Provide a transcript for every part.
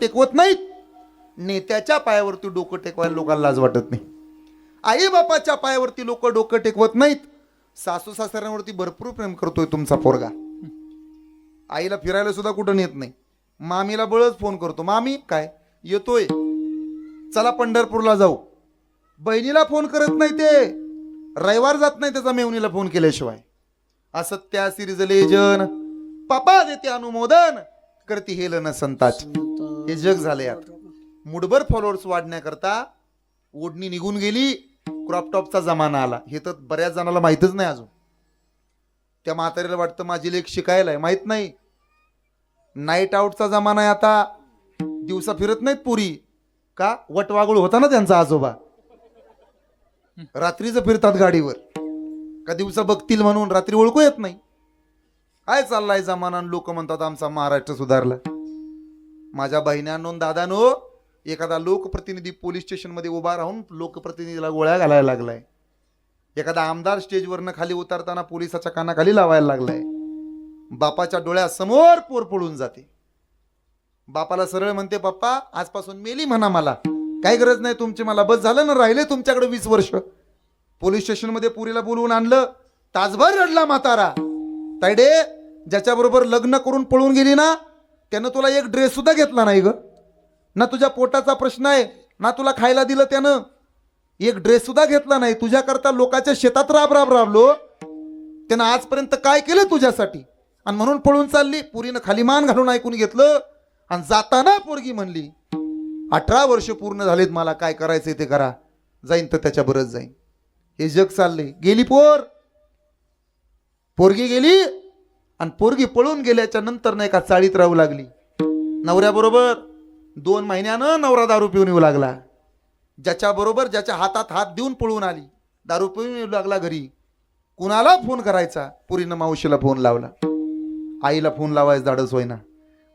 टेकवत नाहीत. नेत्याच्या पायावरती डोकं टेकवायला लोकांना लाज वाटत नाही. आई बापाच्या पायावरती लोक डोकं टेकवत नाहीत. सासू सासऱ्यांवरती भरपूर प्रेम करतोय तुमचा पोरगा. आईला फिरायला सुद्धा कुठं नेत नाही. मामीला बळच फोन करतो. मामी काय? येतोय. चला पंढरपूरला जाऊ. बहिणीला फोन करत नाही ते. रविवार जात नाही त्याचा मेवणीला फोन केल्याशिवाय. असं त्या सिरीज लेजन. पापा देते अनुमोदन. करती हेलन संताच. हे जग झाले आता. मुठभर फॉलोअर्स वाढण्याकरता ओढणी निघून गेली क्रॉपटॉपचा जमाना आला. हे तर बऱ्याच जणाला माहीतच नाही अजून. त्या म्हातारीला वाटतं माझी लेख शिकायला आहे माहीत नाही. नाईट आऊटचा जमाना आहे आता. दिवसा फिरत नाहीत पुरी. का? वटवागुळ होता ना त्यांचा आजोबा? रात्रीचं फिरतात गाडीवर. का दिवसा बघतील म्हणून रात्री ओळखू येत नाही? काय चाललाय जमाना? लोक म्हणतात आमचा महाराष्ट्र सुधारला. माझ्या बहिणांनो दादानो एखादा लोकप्रतिनिधी पोलीस स्टेशनमध्ये उभा राहून लोकप्रतिनिधीला गोळ्या घालायला लागलाय. एखादा आमदार स्टेजवरनं खाली उतरताना पोलिसाच्या कानाखाली लावायला लागलाय. बापाच्या डोळ्यासमोर पोर पडून जाते. बापाला सरळ म्हणते बाप्पा आजपासून मेली म्हणा मला. काय गरज नाही तुमची मला बस झालं ना राहिले तुमच्याकडे वीस वर्ष. पोलीस स्टेशनमध्ये पुरीला बोलवून आणलं तासभर रडला म्हातारा. तायडे ज्याच्याबरोबर लग्न करून पळून गेली ना त्यानं तुला एक ड्रेस सुद्धा घेतला नाही ग. ना तुझ्या पोटाचा प्रश्न आहे ना तुला खायला दिलं त्यानं. एक ड्रेस सुद्धा घेतला नाही. तुझ्याकरता लोकांच्या शेतात राब राब राबलो त्यानं आजपर्यंत काय केलं तुझ्यासाठी? आणि म्हणून पळून चालली. पुरीनं खाली मान घालून ऐकून घेतलं. आणि जाताना पोरगी म्हणली अठरा वर्ष पूर्ण झालेत मला काय करायचंय ते करा. जाईन तर त्याच्या बरंच जाईन. हे जग चालले गेली पोर. पोरगी गेली. आणि पोरगी पळून गेल्याच्यानंतर नाही का चाळीत राहू लागली. नवऱ्याबरोबर दोन महिन्यानं नवरा दारू पिऊन येऊ लागला. ज्याच्याबरोबर ज्याच्या हातात हात देऊन पळून आली. दारू पिऊन येऊ लागला घरी. कुणाला फोन करायचा? पुरीनं मावशीला फोन लावला. आईला फोन लावायचं धाडस होईना.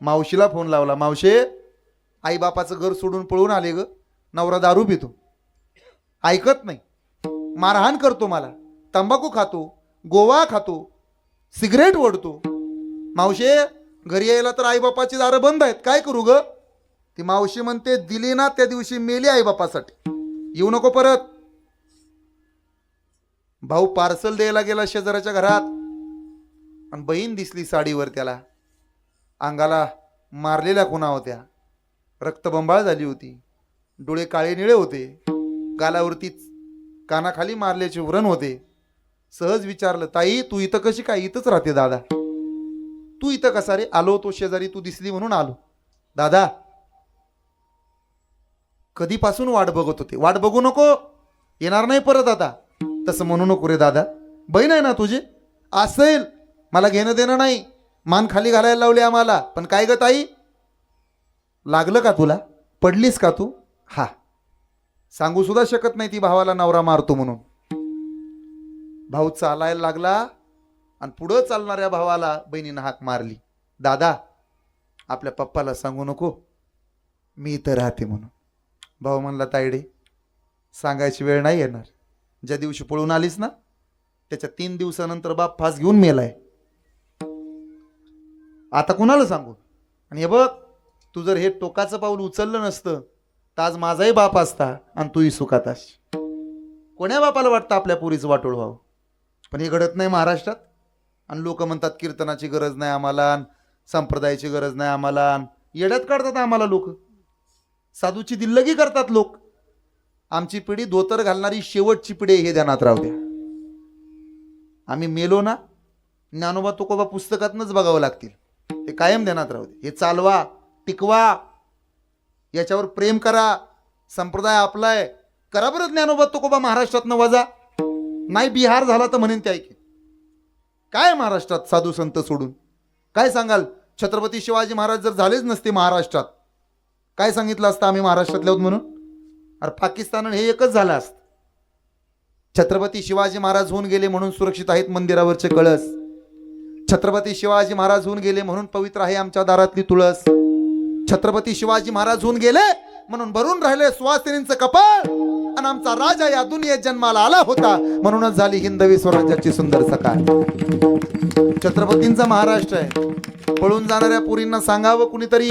मावशीला फोन लावला मावशे आई बापाचं घर सोडून पळून आले ग. नवरा दारू पितो. ऐकत नाही. मारहाण करतो मला. तंबाखू खातो गोवा खातो सिगरेट ओढतो. मावशे घरी यायला तर आईबापाची दारं बंद आहेत. काय करू ग? ती मावशी म्हणते दिली ना त्या दिवशी मेली आईबापासाठी. येऊ नको परत. भाऊ पार्सल द्यायला गेला शेजाऱ्याच्या घरात. आणि बहीण दिसली साडीवर त्याला. अंगाला मारलेल्या खुणा होत्या. रक्तबंबाळ झाली होती. डोळे काळे निळे होते. गालावरतीच कानाखाली मारल्याचे व्रण होते. सहज विचारलं ताई तू इथं कशी काय? इथंच राहते दादा. तू इथं कसा रे? आलो तो शेजारी तू दिसली म्हणून आलो. दादा. कधीपासून वाट बघत होते? वाट बघू नको. येणार नाही परत आता. तसं म्हणू नको रे दादा. बहीण आहे ना तुझी? असेल. मला घेणं देणं नाही. मान खाली घालायला लावली आम्हाला. पण काय ग ताई? लागलं का तुला? पडलीस का तू? हा. सांगू सुद्धा शकत नाही ती भावाला नवरा मारतो म्हणून. भाऊ चालायला लागला आणि पुढं चालणाऱ्या भावाला बहिणीनं हाक मारली. दादा आपल्या पप्पाला सांगू नको. मी इथं राहते म्हणून. भाऊ म्हणला तायडे सांगायची वेळ नाही येणार. ज्या दिवशी पळून आलीस ना त्याच्या तीन दिवसानंतर बाप फास घेऊन मेलाय. आता कुणाला सांगू? आणि हे बघ तू जर हे टोकाचं पाऊल उचललं नसतं तर आज माझाही बाप असता आणि तूही सुखात अस कोण्या बापाला वाटतं आपल्या पुरीचं वाटोळ व्हावं? पण हे घडत नाही महाराष्ट्रात. आणि लोक म्हणतात कीर्तनाची गरज नाही आम्हाला संप्रदायाची गरज नाही आम्हाला येड्यात काढतात आम्हाला लोक. साधूची दिल्लगी करतात लोक. आमची पिढी धोतर घालणारी शेवटची पिढी हे ध्यानात राहू द्या. आम्ही मेलो ना ज्ञानोबा तुकोबा पुस्तकातनंच बघावं लागतील. हे कायम ध्यानात राहू दे हे चालवा टिकवा. याच्यावर प्रेम करा. संप्रदाय आपलाय करा बरं ज्ञानोबा तुकोबा महाराष्ट्रातनं वजा. नाही बिहार झाला तर म्हणेन ते ऐके. काय महाराष्ट्रात साधू संत सोडून? काय सांगाल? छत्रपती शिवाजी महाराज जर झालेच नसते महाराष्ट्रात काय सांगितलं असतं आम्ही महाराष्ट्रातले आहोत म्हणून? अरे पाकिस्तान हे एकच झालं असतं. छत्रपती शिवाजी महाराज होऊन गेले म्हणून सुरक्षित आहेत मंदिरावरचे कळस. छत्रपती शिवाजी महाराज होऊन गेले म्हणून पवित्र आहे आमच्या दारातली तुळस. छत्रपती शिवाजी महाराज होऊन गेले म्हणून भरून राहिले सुवासिनींचं कपाळ. आणि आमचा राजा या दुनियेत जन्माला आला होता. म्हणूनच झाली हिंदवी स्वराज्याची सुंदर सकाळ. छत्रपतींचा महाराष्ट्र आहे. पळून जाणाऱ्या पुरींना सांगावं कुणीतरी.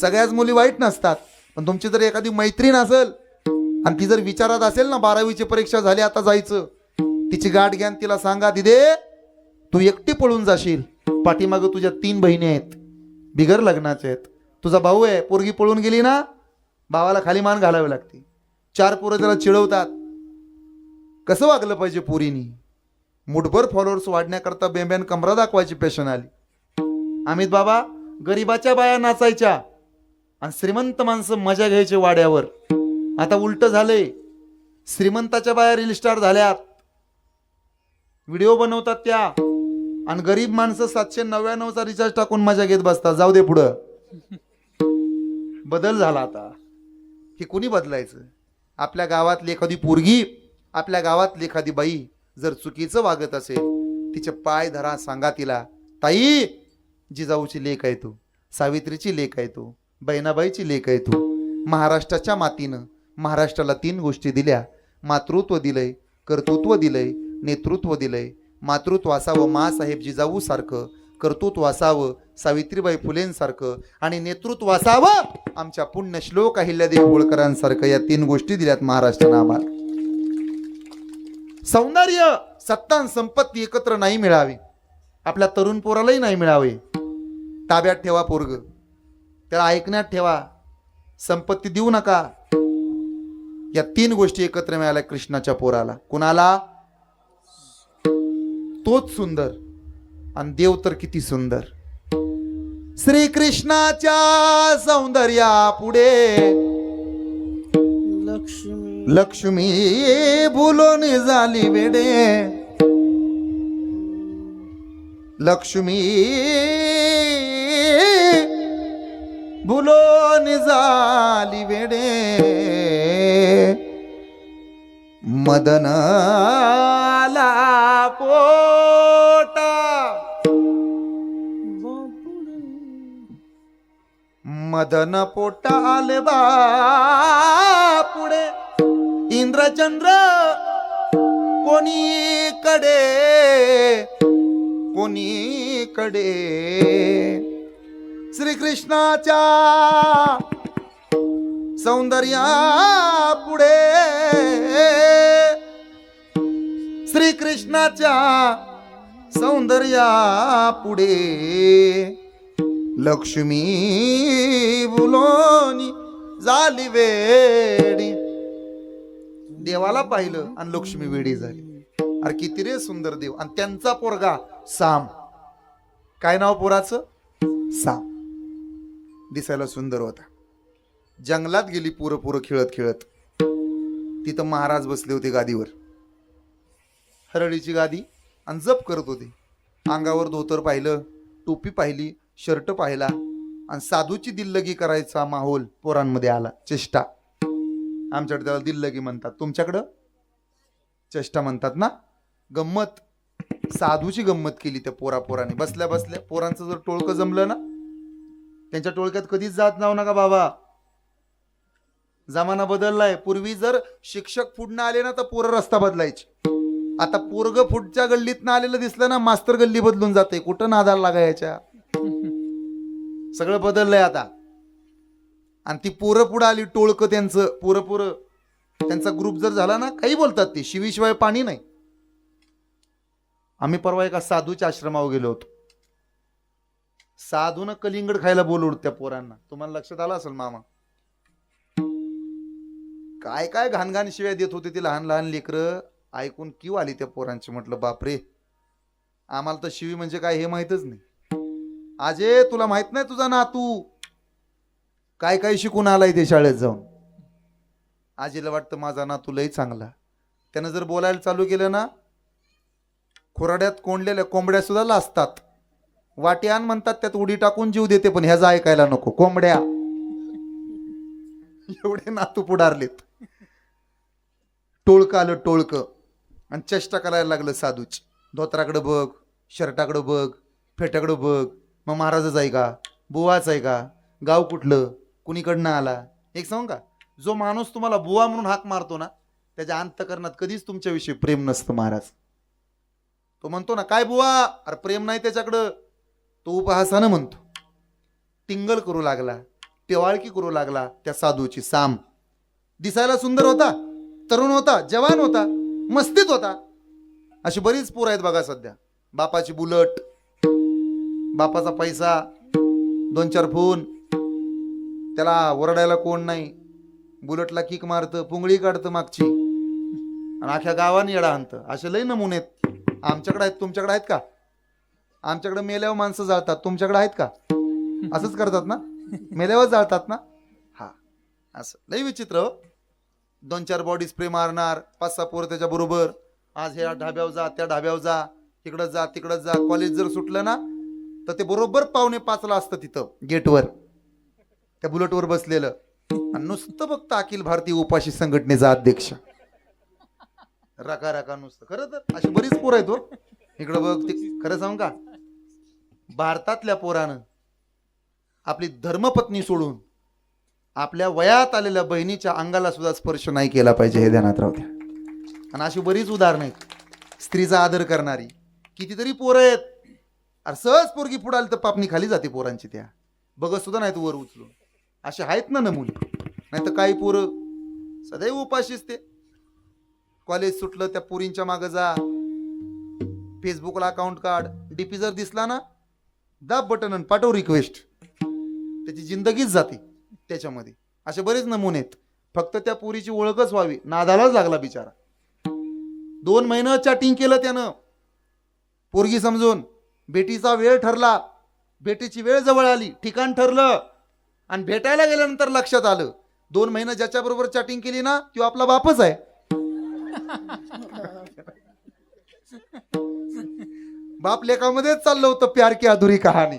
सगळ्याच मुली वाईट नसतात. पण तुमची जर एखादी मैत्रीण असेल आणि ती जर विचारात असेल ना बारावीची परीक्षा झाली आता जायचं. तिची गाठ घ्यान तिला सांगा दिदे तू एकटी पळून जाशील. पाठीमागं तुझ्या तीन बहिणी आहेत. बिगर लग्नाचे आहेत. तुझा भाऊ आहे पोरगी पळून गेली ना भावाला खाली मान घालावी लागते. चार पोरं त्याला चिडवतात. कसं वागलं पाहिजे पोरीनी? मुठभर फॉलोअर्स वाढण्याकरता बेंब्यान कमरा दाखवायची पेशन आली. अमित बाबा गरीबाच्या बाया नाचायच्या आणि श्रीमंत माणसं मजा घ्यायचे वाड्यावर. आता उलट झालंय. श्रीमंताच्या बाया रील स्टार झाल्यात. व्हिडिओ बनवतात त्या. आणि गरीब माणसं सातशे नव्याण्णवचा रिचार्ज टाकून मजा घेत बसतात. जाऊ दे पुढं. बदल झाला आता. हे कोणी बदलायचं? आपल्या गावातली एखादी पोरगी आपल्या गावातली एखादी बाई जर चुकीचं वागत असेल तिचे पाय धरा सांगा तिला ताई जिजाऊची लेख आहे तू सावित्रीची लेख आहे तू बहिणाबाईची लेख आहे तू महाराष्ट्राच्या मातीनं महाराष्ट्राला तीन गोष्टी दिल्या मातृत्व दिलंय कर्तृत्व दिलंय नेतृत्व दिलंय मातृत्व असावं मासाहेब जिजाऊ सारखं कर्तृत्व असावं सावित्रीबाई फुलेंसारखं आणि नेतृत्व असावं. आमच्या पुण्य श्लोक अहिल्यादेवी होळकरांसारखं या तीन गोष्टी दिल्यात महाराष्ट्रानं आम्हाला सौंदर्य सत्ता संपत्ती एकत्र नाही मिळावी. आपल्या तरुण पोरालाही नाही मिळावे. ताब्यात ठेवा पोरग. त्याला ऐकण्यात ठेवा. संपत्ती देऊ नका. या तीन गोष्टी एकत्र मिळाल्या कृष्णाच्या पोराला. कुणाला? तोच सुंदर. आणि देव तर किती सुंदर. श्रीकृष्णाच्या सौंदर्या पुढे लक्ष्मी. लक्ष्मी बोलून झाली वेडे. लक्ष्मी बोलून झाली वेडे. मदनाला पोटा मदन पोटाल बा पुढे इंद्रचंद्र कोणीकडे? कोणीकडे? श्रीकृष्णाच्या सौंदर्या पुढे श्रीकृष्णाच्या सौंदर्या पुढे लक्ष्मी बुलोनी झाली वेडी. देवाला पाहिलं आणि लक्ष्मी वेडी झाली. अरे किती रे सुंदर देव. आणि त्यांचा पोरगा साम. काय नाव पोराचं? साम. दिसायला सुंदर होता. जंगलात गेली पुरं पुरं खेळत खेळत. तिथं महाराज बसले होते गादीवर. हरळीची गादी. आणि जप करत होते. अंगावर धोतर पाहिलं टोपी पाहिली शर्ट पाहिला आणि साधूची दिल्लगी करायचा माहोल पोरांमध्ये आला. चेष्टा. आमच्याकडे त्याला दिल्लगी म्हणतात. तुमच्याकडं? चेष्टा म्हणतात ना? गंमत. साधूची गंमत केली त्या पोरा पोराने. बसल्या बसल्या पोरांचं जर टोळकं जमलं ना? त्यांच्या टोळक्यात कधीच जात जाऊ नका बाबा. जमाना बदललाय. पूर्वी जर शिक्षक फुडनं आले ना तर पोरं रस्ता बदलायचे. आता पोरग पुढच्या गल्लीतनं आलेलं दिसलं ना मास्तर गल्ली बदलून जाते. कुठं नादाला लागायच्या? सगळं बदललंय आता. आणि ती पोरं पुढं आली टोळकं त्यांचं पोरं पोरं. त्यांचा ग्रुप जर झाला ना काही बोलतात ते शिवीशिवाय पाणी नाही. आम्ही परवा एका साधूच्या आश्रमावर गेलो होतो. साधून कलिंगड खायला बोलवलं त्या पोरांना. तुम्हाला लक्षात आलं असेल मामा? काय काय घाणघाण शिव्या देत होते ते लहान लहान लेकरं. ऐकून किव आली त्या पोरांची? म्हटलं बापरे. आम्हाला तर शिवी म्हणजे काय हे माहीतच नाही. आजे तुला माहीत नाही तुझा नातू? काय काय शिकून आलाय ते शाळेत जाऊन? आजीला वाटतं माझा नातू लय चांगला. त्यानं जर बोलायला चालू केलं ना खोराड्यात कोंडलेल्या कोंबड्या सुद्धा लाजतात. वाट्यान म्हणतात त्यात उडी टाकून जीव देते पण ह्याचा ऐकायला नको. कोंबड्या. एवढे नातू पुढारलेत. टोळकं आलं टोळकं. आणि चेष्टा करायला लागलं साधूच. धोत्राकडं बघ शर्टाकडं बघ फेट्याकडं बघ. मग महाराजच आहे का? बुवाच आहे का? गाव कुठलं? कुणीकडनं आला? एक सांगू का? जो माणूस तुम्हाला बुवा म्हणून हाक मारतो ना त्याच्या अंतकरणात कधीच तुमच्याविषयी प्रेम नसतं महाराज. तो म्हणतो ना काय बुवा? अरे प्रेम नाही त्याच्याकडं. तो उपहासानं म्हणतो टिंगल करू लागला टेवाळकी करू लागला त्या साधूची साम. दिसायला सुंदर होता तरुण होता जवान होता मस्तीत होता. अशी बरीच पोरं आहेत बघा सध्या. बापाची बुलट बापाचा पैसा दोन चार फोन त्याला ओरडायला कोण नाही. बुलटला किक मारतं पुंगळी काढतं मागची. आणि अख्ख्या गावाने येडा आणतं. असे लय नमुने आहेत. आमच्याकडे आहेत तुमच्याकडे आहेत का? आमच्याकडे मेल्यावर माणसं जाळतात. तुमच्याकडे आहेत का? असंच करतात ना? मेल्यावर जाळतात ना? हा. असं. लय विचित्र हो. दोन चार बॉडी स्प्रे मारणार. पाच सहा पोरं त्याच्या बरोबर. आज ह्या ढाब्यावर जा त्या ढाब्यावर जा. तिकडं जा तिकडं जा. कॉलेज जर सुटलं ना तर ते बरोबर पावणे पाचला असतं तिथं गेटवर. त्या बुलेटवर बसलेलं. आणि नुसतं फक्त अखिल भारतीय उपाशी संघटनेचा अध्यक्ष. रका रका नुसतं. खरं तर अशी बरीच पोरं आहेत हो. इकडं बघ ते खरं सांग का? भारतातल्या पोरानं आपली धर्मपत्नी सोडून आपल्या वयात आलेल्या बहिणीच्या अंगाला सुद्धा स्पर्श नाही केला पाहिजे हे ध्यानात राहू द्या. आणि अशी बरीच उदाहरणं आहेत. स्त्रीचा आदर करणारी. कितीतरी पोरं आहेत. अरे सहज पोरगी पुढे आली तर पापणी खाली जाते पोरांची त्या. बघत सुद्धा नाहीत वर उचलून. असे आहेत ना नमुने. नाही तर काही पोरं सदैव उपाशीच ते. कॉलेज सुटलं त्या पोरींच्या मागं जा. फेसबुकला अकाउंट काढ. डीपी जर दिसला ना दाब बटन आणि पाठव रिक्वेस्ट त्याची जिंदगीच जाते त्याच्यामध्ये. असे बरेच नमुने आहेत. फक्त त्या पोरीची ओळखच व्हावी. नादालाच लागला बिचारा. दोन महिनं चॅटिंग केलं त्यानं. पोरगी समजून. बेटीचा वेळ ठरला. भेटीची वेळ जवळ आली. ठिकाण ठरलं. आणि भेटायला गेल्यानंतर लक्षात आलं. दोन महिने ज्याच्या बरोबर चॅटिंग केली ना तो आपला बापच आहे. बाप लेखामध्येच चाललं होतं प्यार की अधुरी कहाणी.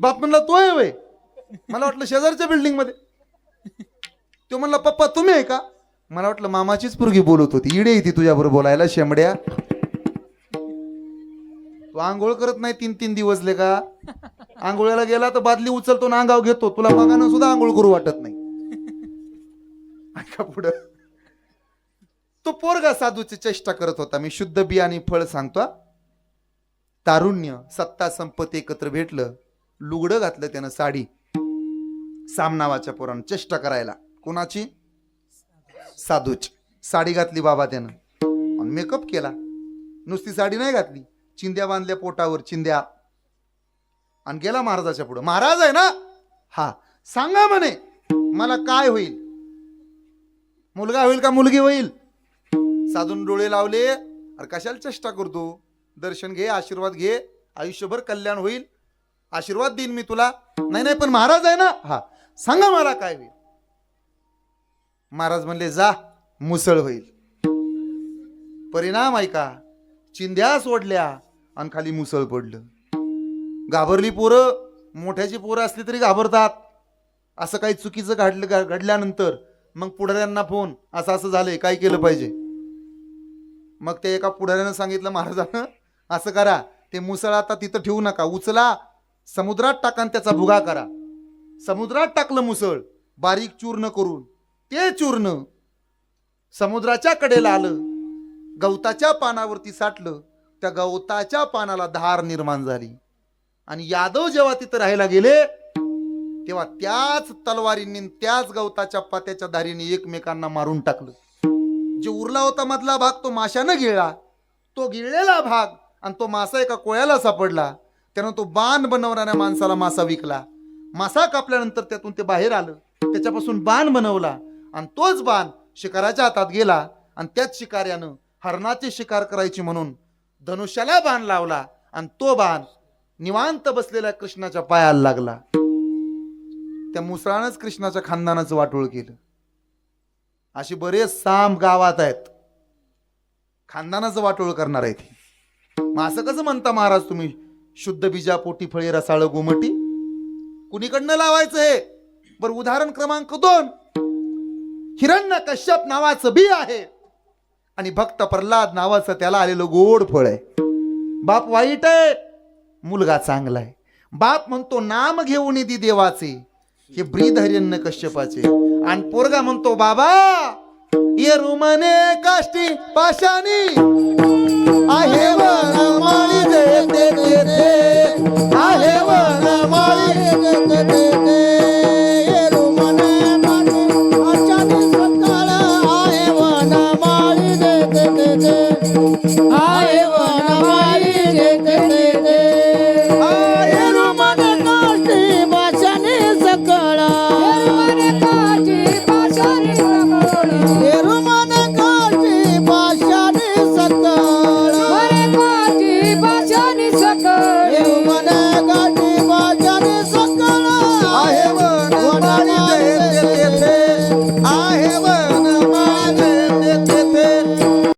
बाप म्हणला तो आहे वय मला वाटलं शेजारच्या बिल्डिंगमध्ये. तो म्हणला पप्पा तुम्ही आहे का? मला वाटलं मामाचीच पुरगी बोलत होती. इडे येते तुझ्याबरोबर बोलायला शेमड्या तू आंघोळ करत नाही तीन तीन दिवस ले का? आंघोळ्याला गेला तर बादली उचलतो ना अंगाव घेतो. तुला बघानं सुद्धा आंघोळ करू वाटत नाही. ऐका पुढं. तो पोरगा साधूची चेष्टा करत होता. मी शुद्ध बियाणे फळ सांगतो तारुण्य सत्ता संपत्ती एकत्र भेटलं. लुगडं घातलं त्यानं साडी. साम नावाच्या पोरानं चेष्टा करायला. कोणाची? साधूची. साडी घातली बाबा त्यानं. मेकअप केला. नुसती साडी नाही घातली. चिंध्या बांधल्या पोटावर चिंध्या. आणि गेला महाराजाच्या पुढे. महाराज आहे ना? हा. सांगा म्हणे मला काय होईल? मुलगा होईल का मुलगी होईल? साधून डोळे लावले. अरे कशाला चेष्टा करतो? दर्शन घे आशीर्वाद घे. आयुष्यभर कल्याण होईल. आशीर्वाद देईन मी तुला. नाही नाही पण महाराज आहे ना? हा. सांगा मला काय होईल? महाराज म्हणले जा मुसळ होईल. परिणाम ऐका. चिंध्या सोडल्या. आणि खाली मुसळ पडलं. घाबरली पोरं मोठ्याची पोरं असली तरी घाबरतात. असं काही चुकीचं घडलं घडल्यानंतर मग पुढाऱ्यांना फोन असं असं झालंय काय केलं पाहिजे? मग ते एका पुढाऱ्यानं सांगितलं महाराजानं असं करा. ते मुसळ आता तिथं ठेवू नका. उचला. समुद्रात टाका त्याचा भुगा करा. समुद्रात टाकलं मुसळ. बारीक चूर्ण करून. ते चूर्ण समुद्राच्या कडेला आलं. गवताच्या पानावरती साठलं. त्या गवताच्या पानाला धार निर्माण झाली. आणि यादव जेव्हा तिथं राहायला गेले तेव्हा त्याच तलवारींनी त्याच गवताच्या पात्याच्या धारीने एकमेकांना मारून टाकलं. जे उरला होता मधला भाग तो माशानं गिळला. तो गिळलेला भाग आणि तो मासा एका कोळ्याला सापडला. त्यानं तो बाण बनवणाऱ्या माणसाला मासा विकला. मासा कापल्यानंतर त्यातून ते बाहेर आलं. त्याच्यापासून बाण बनवला आणि तोच बाण शिकाराच्या हातात गेला आणि त्याच शिकाऱ्यानं हरणाची शिकार करायची म्हणून धनुष्याला बाण लावला आणि तो बाण निवांत बसलेल्या कृष्णाच्या पायाला लागला. त्या मुसळानच कृष्णाच्या खानदानाचं वाटोळ केलं. असे बरेच साम गावात आहेत. खानदानाचं वाटोळ करणार आहे ते मग असं कसं म्हणता महाराज तुम्ही? शुद्ध बीजा पोटी फळे रसाळ गोमटी? कुणीकडनं लावायचं हे? बरं उदाहरण क्रमांक दोन. हिरण्य कश्यप नावाचं बी आहे. आणि भक्त प्रल्हाद नावाचं त्याला आलेलं गोड फळ आहे. बाप वाईट आहे मुलगा चांगला आहे. बाप म्हणतो नाम घेऊन येते देवाचे. हे ब्रीद कश्यपाचे. आणि पोरगा म्हणतो बाबा ये रुमने काष्टी पाशानी आहे वनमाळी देते देते. आहे